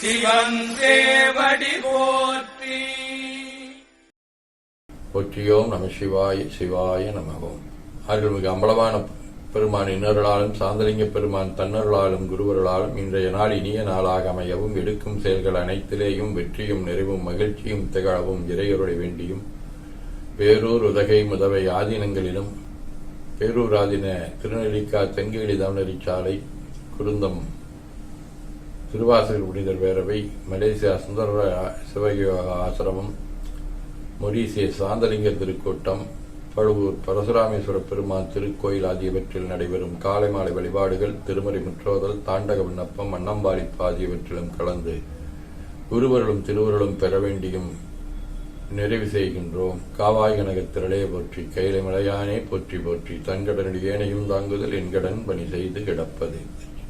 சிவன் தேவடி போற்றி. போற்றியோம் நம சிவாய சிவாய நமகோம் அருள்மிகு அம்பலமான பெருமான் இன்னருளாலும் சாந்தலிங்க பெருமான் தன்னருளாலும் குருவருளாலும் இன்றைய நாள் இனிய நாளாக அமையவும் எடுக்கும் செயல்கள் அனைத்திலேயும் வெற்றியும் நிறைவும் மகிழ்ச்சியும் திகழவும் இறையருளை வேண்டியும் பேரூர் உதகை முதவை ஆதீனங்களிலும் பேரூராதின திருநெல்லிக்கா தென்கேலி தமிழரி குருந்தம் திருவாசகர் புனிதர் பேரவை மலேசியா சுந்தர சிவயோக ஆசிரமம் மொரீசிய சாந்தலிங்க திருக்கூட்டம் பழுவூர் பரசுராமேஸ்வர பெருமான் திருக்கோயில் ஆகியவற்றில் நடைபெறும் காலை மாலை வழிபாடுகள் திருமறை முற்றோதல் தாண்டக விண்ணப்பம் அன்னம்பாளிப்பு ஆகியவற்றிலும் கலந்து குருவர்களும் திருவர்களும் பெற வேண்டியும் நிறைவு செய்கின்றோம். காவாய் கனகத் திரளே போற்றி கைலை மலையானே போற்றி போற்றி தன்கடனுடைய ஏனையும் தாங்குதல் என்கடன் பணி செய்து கிடப்பது.